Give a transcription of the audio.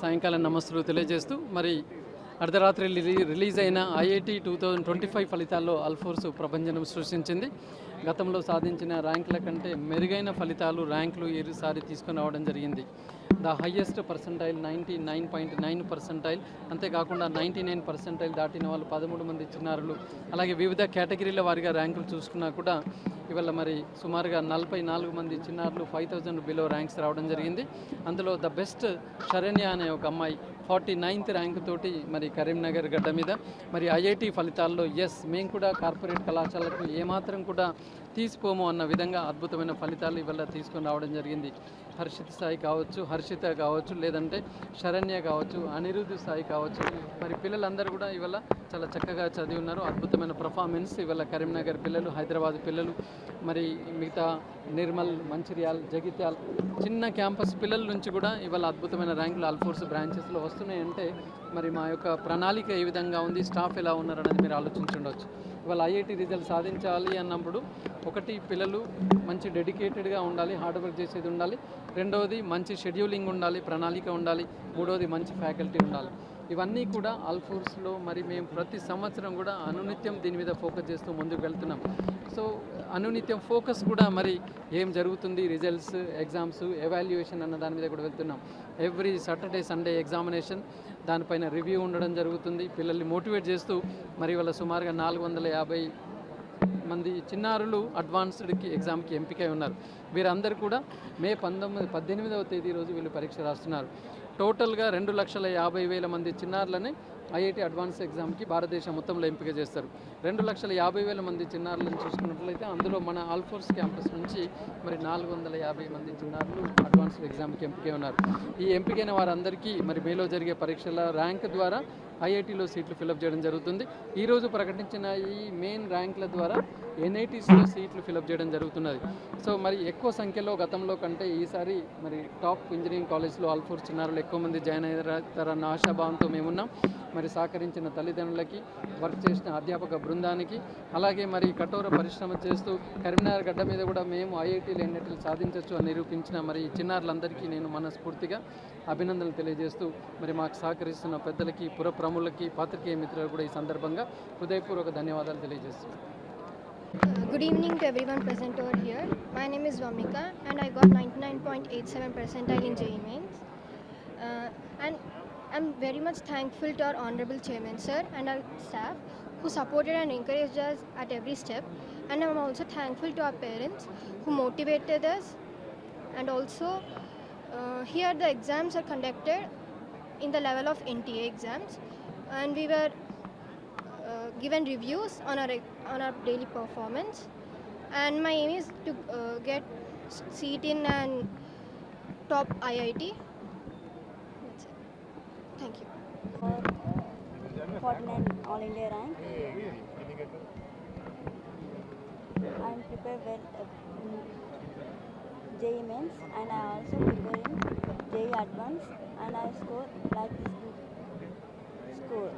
సాయంకాలం నమస్తులు తెలియజేస్తూ మరి అర్ధరాత్రి రిలీ- రిలీజ్ అయిన IIT two thousand twenty five ఫలితాల్లో అల్ఫోర్స్ ప్రభంజనం సృష్టించింది. గతంలో సాధించిన ర్యాంకుల కంటే మెరుగైన ఫలితాలు ర్యాంకులు ఈసారి తీసుకుని రావడం జరిగింది. The highest percentile ninety nine point nine percentile అంతేకాకుండా నైంటీ నైన్ పర్సంటైల్ దాటిన వాళ్ళు పదమూడు మంది చిన్నారులు. అలాగే వివిధ కేటగిరీల వారిగా ర్యాంకులు చూసుకున్నా కూడా ఇవాళ మరి సుమారుగా నలభై నాలుగు మంది చిన్నారులు ఫైవ్ థౌజండ్ బిలో ర్యాంక్స్ రావడం జరిగింది. అందులో ద బెస్ట్ శరణ్య అనే ఒక అమ్మాయి ఫార్టీ నైన్త్ ర్యాంక్ తోటి మరి కరీంనగర్ గడ్డ మీద. మరి ఐఐటి ఫలితాల్లో ఎస్ మేము కూడా కార్పొరేట్ కళాశాలకు ఏమాత్రం కూడా తీసిపోము అన్న విధంగా అద్భుతమైన ఫలితాలు ఇవాళ తీసుకొని రావడం జరిగింది. హర్షిత్ సాయి కావచ్చు హర్షిత కావచ్చు లేదంటే శరణ్య కావచ్చు అనిరుద్ధ్ సాయి కావచ్చు. మరి పిల్లలందరూ కూడా ఇవాళ చాలా చక్కగా చదివి ఉన్నారు. అద్భుతమైన పర్ఫార్మెన్స్ ఇవాళ కరీంనగర్ పిల్లలు హైదరాబాద్ పిల్లలు మరి మిగతా నిర్మల్ మంచిర్యాల్ జగిత్యాల్ చిన్న క్యాంపస్ పిల్లల నుంచి కూడా ఇవాళ అద్భుతమైన ర్యాంకులు అల్ఫోర్స్ బ్రాంచెస్లో వస్తున్నాయంటే మరి మా యొక్క ప్రణాళిక ఏ విధంగా ఉంది? స్టాఫ్ ఎలా ఉన్నారు అనేది మీరు ఆలోచించుండవచ్చు ఇవాళ ఐఐటి రిజల్ట్ సాధించాలి అన్నప్పుడు ఒకటి పిల్లలు మంచి డెడికేటెడ్గా ఉండాలి హార్డ్ వర్క్ చేసేది ఉండాలి. రెండవది మంచి షెడ్యూలింగ్ ఉండాలి ప్రణాళిక ఉండాలి. మూడవది మంచి ఫ్యాకల్టీ ఉండాలి. ఇవన్నీ కూడా అల్ఫోర్స్లో మరి మేము ప్రతి సంవత్సరం కూడా అనునిత్యం దీని మీద ఫోకస్ చేస్తూ ముందుకు వెళ్తున్నాం. సో అనునిత్యం ఫోకస్ కూడా మరి ఏం జరుగుతుంది? రిజల్ట్స్ ఎగ్జామ్స్ ఎవాల్యుయేషన్ అన్న దాని మీద కూడా వెళ్తున్నాం. ఎవ్రీ సాటర్డే సండే ఎగ్జామినేషన్ దానిపైన రివ్యూ ఉండడం జరుగుతుంది. పిల్లల్ని మోటివేట్ చేస్తూ మరి వాళ్ళ సుమారుగా నాలుగు వందల యాభై మంది చిన్నారులు అడ్వాన్స్డ్కి ఎగ్జామ్కి ఎంపికై ఉన్నారు. వీరందరూ కూడా మే పంతొమ్మిది పద్దెనిమిదవ తేదీ రోజు వీళ్ళు పరీక్ష రాస్తున్నారు. టోటల్గా రెండు లక్షల యాభై వేల మంది చిన్నారులని ఐఐటి అడ్వాన్స్ ఎగ్జామ్కి భారతదేశం మొత్తంలో ఎంపిక చేస్తారు. రెండు లక్షల యాభై వేల మంది చిన్నారులను చూసుకున్నట్లయితే అందులో మన ఆల్ఫోర్స్ క్యాంపస్ నుంచి మరి నాలుగు వందల యాభై మంది చిన్నారులు అడ్వాన్స్ ఎగ్జామ్కి ఎంపికై ఉన్నారు. ఈ ఎంపికైన వారందరికీ మరి మేలో జరిగే పరీక్షల ర్యాంక్ ద్వారా ఐఐటిలో సీట్లు ఫిలప్ చేయడం జరుగుతుంది. ఈరోజు ప్రకటించిన ఈ మెయిన్ ర్యాంకుల ద్వారా ఎన్ఐటీసీలో సీట్లు ఫిలప్ చేయడం జరుగుతున్నది. సో మరి ఎక్కువ సంఖ్యలో గతంలో కంటే ఈసారి మరి టాప్ ఇంజనీరింగ్ కాలేజ్లో ఆల్ఫోర్ చిన్నారులు ఎక్కువ మంది జాయిన్ అయ్యారన్న ఆశాభావంతో మేమున్నాం. మరి సహకరించిన తల్లిదండ్రులకి వర్క్ చేసిన అధ్యాపక బృందానికి అలాగే మరి కఠోర పరిశ్రమ చేస్తూ కరీంనగర్ గడ్డ మీద కూడా మేము ఐఐటీలు ఎన్ఐటీలు సాధించవచ్చు అని నిరూపించిన మరి చిన్నారులందరికీ నేను మనస్ఫూర్తిగా అభినందనలు తెలియజేస్తూ మరి మాకు సహకరిస్తున్న పెద్దలకి పురప్రములకి పాత్రికేయ మిత్రులకు కూడా ఈ సందర్భంగా హృదయపూర్వక ధన్యవాదాలు తెలియజేస్తున్నాను. Good evening to everyone present over here. My name is Vamika and I got 99.87 percentile in JEE mains. Uh, and I'm very much thankful to our honorable chairman sir and our staff who supported and encouraged us at every step. And I'm also thankful to our parents who motivated us. And also uh, here the exams are conducted in the level of NTA exams and we were uh, given reviews on our on our daily performance and my aim is to uh, get s- seat in an top IIT That's it. thank you for 49 All India rank. I am prepared well uh, in JEE mains and I also prepare in JEE advance and I score like this good score.